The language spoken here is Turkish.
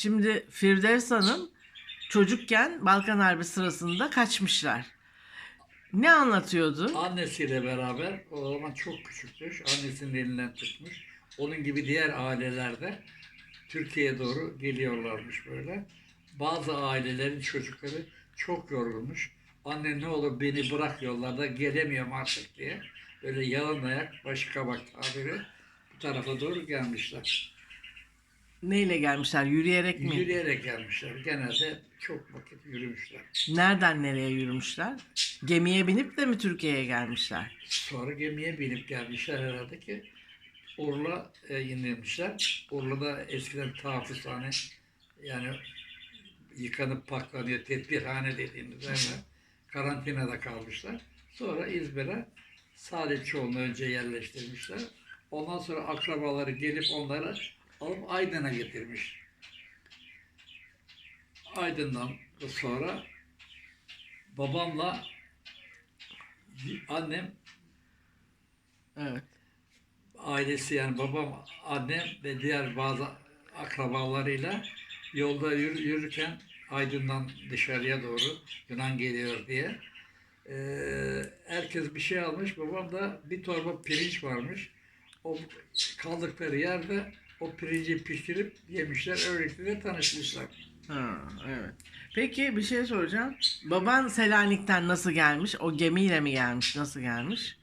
Şimdi Firdevs Hanım çocukken Balkan Harbi sırasında kaçmışlar. Ne anlatıyordu? Annesiyle beraber o zaman çok küçükmüş. Annesinin elinden tutmuş. Onun gibi diğer ailelerde Türkiye'ye doğru geliyorlarmış böyle. Bazı ailelerin çocukları çok yorulmuş. Anne ne olur beni bırak yollarda gelemiyorum artık diye. Böyle yalın ayak, başı kabak tabiri bu tarafa doğru gelmişler. Neyle gelmişler? Yürüyerek mi? Yürüyerek gelmişler. Genelde çok vakit yürümüşler. Nereden nereye yürümüşler? Gemiye binip de mi Türkiye'ye gelmişler? Sonra gemiye binip gelmişler herhalde ki Urla e, indirmişler. Urla'da eskiden tahfuzhane yani yıkanıp paklanıyor tedbirhane dediğimiz yerler. Karantinada kalmışlar. Sonra İzmir'e Salihçioğlu'nu önce yerleştirmişler. Ondan sonra akrabaları gelip onları alıp Aydın'a getirmiş. Aydın'dan sonra babamla annem Evet. ailesi yani babam, annem ve diğer bazı akrabalarıyla yolda yürü- yürürken Aydın'dan dışarıya doğru Yunan geliyor diye eee, herkes bir şey almış. Babam da bir torba pirinç varmış. O kaldıkları yerde o pirinci pişirip yemişler. Öylelikle tanışmışlar. Ha, evet. Peki bir şey soracağım. Baban Selanik'ten nasıl gelmiş? O gemiyle mi gelmiş? Nasıl gelmiş?